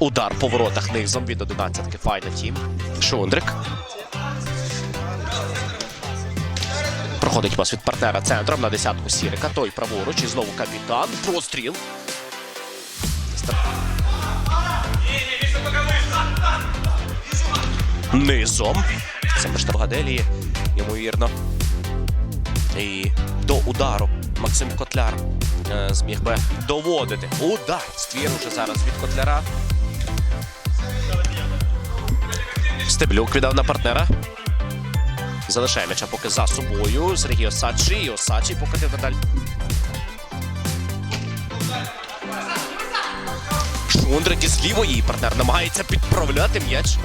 Удар по воротах низом від 11-ки Файна Тім. Шундрик. Проходить пас від партнера центром на десятку Сірика. Той праворуч і знову капітан. Простріл. Низом. Це Гаделії, ймовірно. І до удару Максим Котляр е, зміг би доводити. Удар. Ствір уже зараз від Котляра. Стеблюк віддав на партнера. Залишає м'яча поки за собою. Сергій Осадчий. І Осадчий покотив надалі. Шундрик із лівої партнер намагається підправляти м'яч.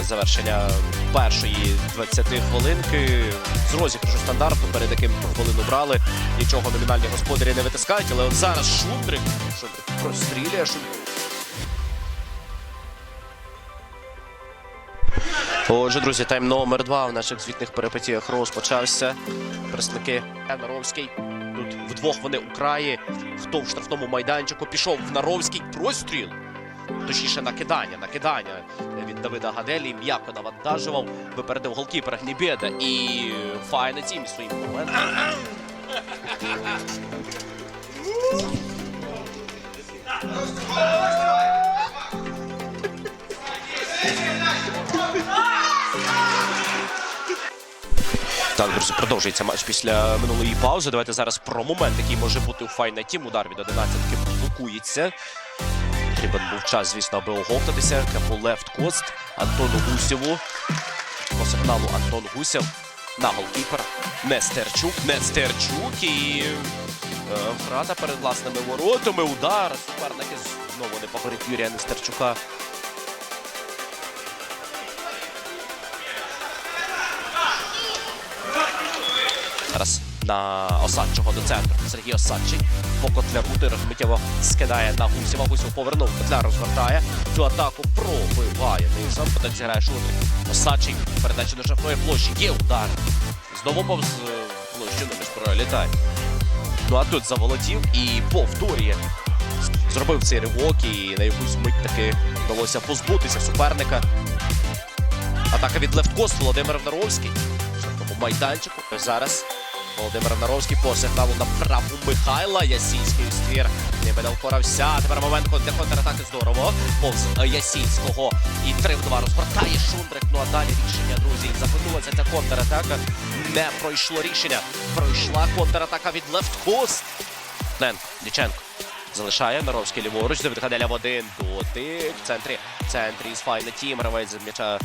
Завершення першої 20 хвилинки з розіграшу стандарту, перед яким хвилину брали. Нічого номінальні господарі не витискають, але от зараз Шундрик. Шундрик прострілює. Шундрик. Отже, друзі, тайм номер два в наших звітних перипетіях розпочався. Представники Наровський. Тут вдвох вони у краї. Хто в штрафному майданчику пішов в Наровський простріл. Точніше, накидання, накидання від Давида Гаделі м'яко навантажував, випередив голкіпера Гнібєда і файна тім своїм моментом. Так, друзі, продовжується матч після минулої паузи. Давайте зараз про момент, який може бути у Файна Тім. Удар від 11-ки блокується. Потрібен був час, звісно, аби оговтатися. Капу лефт кост Антону Гусєву. По сигналу Антон Гусєв на голкіпер. Нестерчук, Нестерчук і е, перед власними воротами. Удар. Суперники знову не погорить Юрія Нестерчука. Зараз на Осадчого до центру. Сергій Осадчий. По котляру Тирик миттєво скидає на Гусєва. Гусєв повернув. Котляр розвертає. Цю атаку пробиває низом. Потім зіграє Шутрик. Осадчий. Передача до штрафної площі. Є удар. Знову повз е, площину між пролітає. Ну а тут заволодів і повторює. Зробив цей ривок і на якусь мить таки вдалося позбутися суперника. Атака від левткост Володимир Наровський. Тому майданчику. Зараз Володимир Наровський по на праву Михайла. Ясінський ствір. Не видав впорався. Тепер момент для контратаки здорово. Повз е, Ясінського. І 3 в 2 розгортає Шундрик. Ну а далі рішення, друзі. Запинулася ця контратака. Не пройшло рішення. Пройшла контратака від левткост. Лен, Діченко. Залишає Наровський ліворуч. Давид Гаделя в один дотик. В центрі. В центрі із файна тім. Гравець з м'яча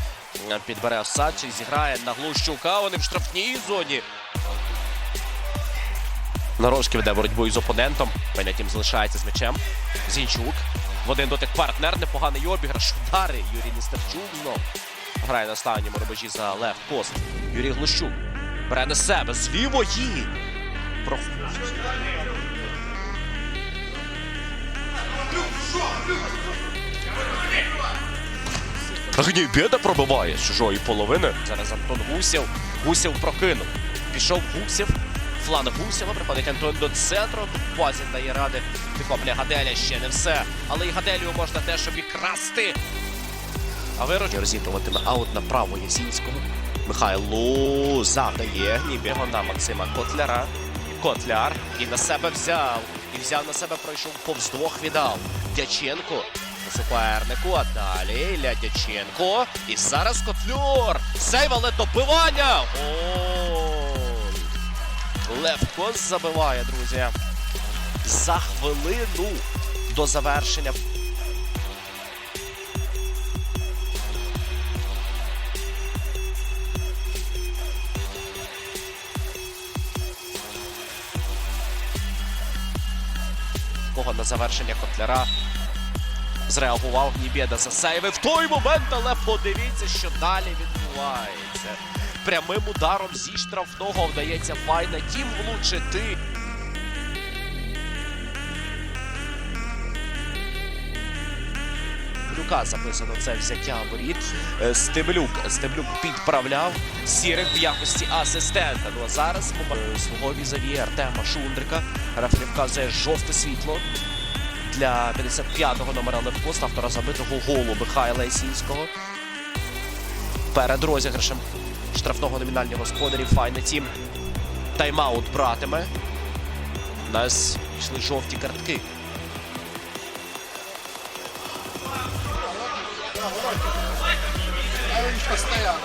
е, підбере Осадчий. Зіграє на Глущука. Вони в штрафній зоні. Наровський веде боротьбу із опонентом. Файна тім залишається з м'ячем. Зінчук. В один дотик партнер. Непоганий обіграш. Удари. Юрій Нестерчук знов. Грає на останньому рубежі за левт пост. Юрій Глущук. Бере на себе з лівої. Про... Гнібєда пробиває з чужої половини. Зараз Антон Гусєв. Гусєв прокинув. Пішов Гусєв. Фланг Гусєва. Приходить Антон до центру. Тут Пазін дає ради. Підхоплює Гаделя ще не все. Але і Гаделію можна теж обікрасти. А вироч розігруватиме аут направо Ясінського. Михайло завдає Гнібєго на Максима Котляра. Котляр і на себе взяв. І взяв на себе, пройшов повз двох віддав. Дяченко супернику, а далі Ілля Дяченко. І зараз Котлюр. Сейв, але добивання. Гол. Левкос забиває, друзі. За хвилину до завершення. Кого на завершення Котляра зреагував Гнібєда за сейви в той момент, але подивіться, що далі відбувається. Прямим ударом зі штрафного вдається файна тім влучити. Стеблюка записано це взяття воріт. Е, Стеблюк, Стеблюк підправляв Сірик в якості асистента. Ну а зараз момент свого візаві Артема Шундрика. Рефері вказує жовте світло для 55-го номера Левкоста, автора забитого голу Михайла Ісінського. Перед розіграшем штрафного номінального господарів Файне Тім. Тайм-аут братиме. У нас пішли жовті картки. А постоянно.